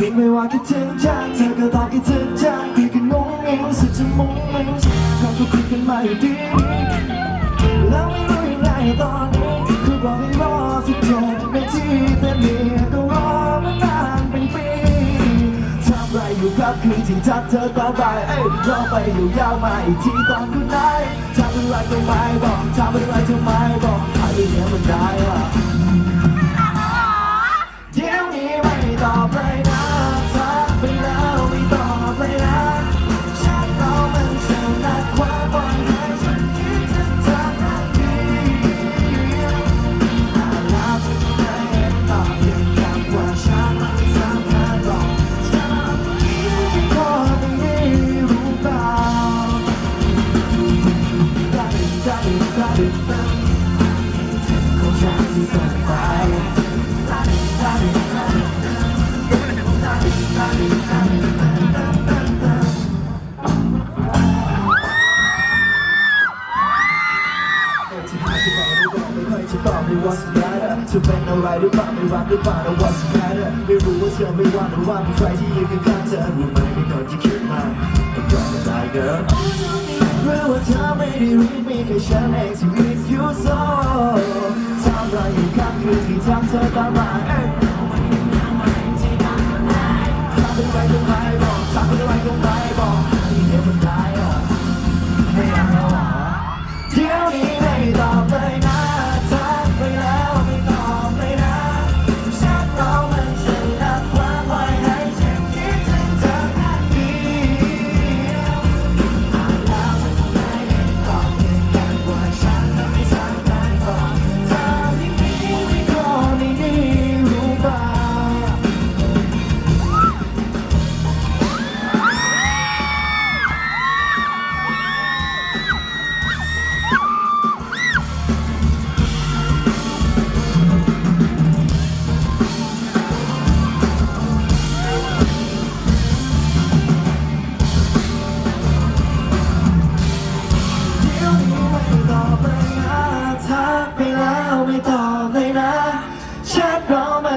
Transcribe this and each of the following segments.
บินไม่ว่าคิดถึงจังเธอก็ตอบคิดถึงจังพี่ก็งงเองสุดจะมงมิ้งเขาก็คุยกันมาอยู่ดี แล้วไม่รู้ยังไงตอนนี้คือบอกให้รอสิบเจ็ดนทีแต่เนี่ยก็รอมานานเป็นปีทำไรอยู่ครับคืนที่ทักเธอต่อไปเอ้ยรอไปอยู่ยาวมาอีกทีตอนคุณได้ทำอะไรก็ไม่บอกทำอะไรทำไมบอกหายไปเนี้ยมันได้ what's matter เธอเป็นอะไรหรือเปล่าไม่รักหรือเปล่า and what's matter ไม่รู้ว่าเธอไม่ว่าหรือว่ามีใครที่ยืนข้างเธอรู้ไหมมีคนที่คิดมากเป็นก่อนจะตาย girl หรือว่าเธอไม่ได้รีบมีแค่ฉันเองที่ miss you so ทำอะไรอยู่ครับคือที่ทำเธอตามมาเอ้ยทำอะไรก็ไม่บอกทำอะไรก็ไม่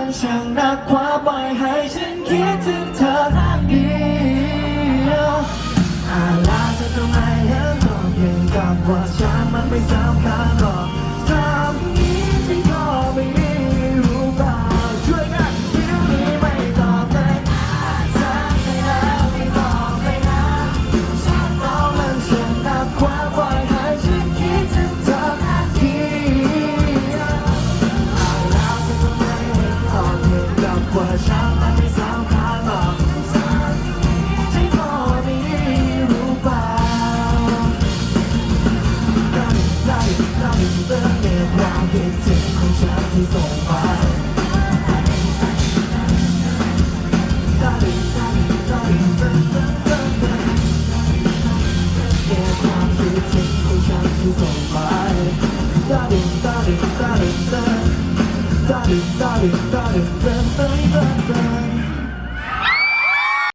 เรามันช่าง ได้ได้ได้ได้ได้ไ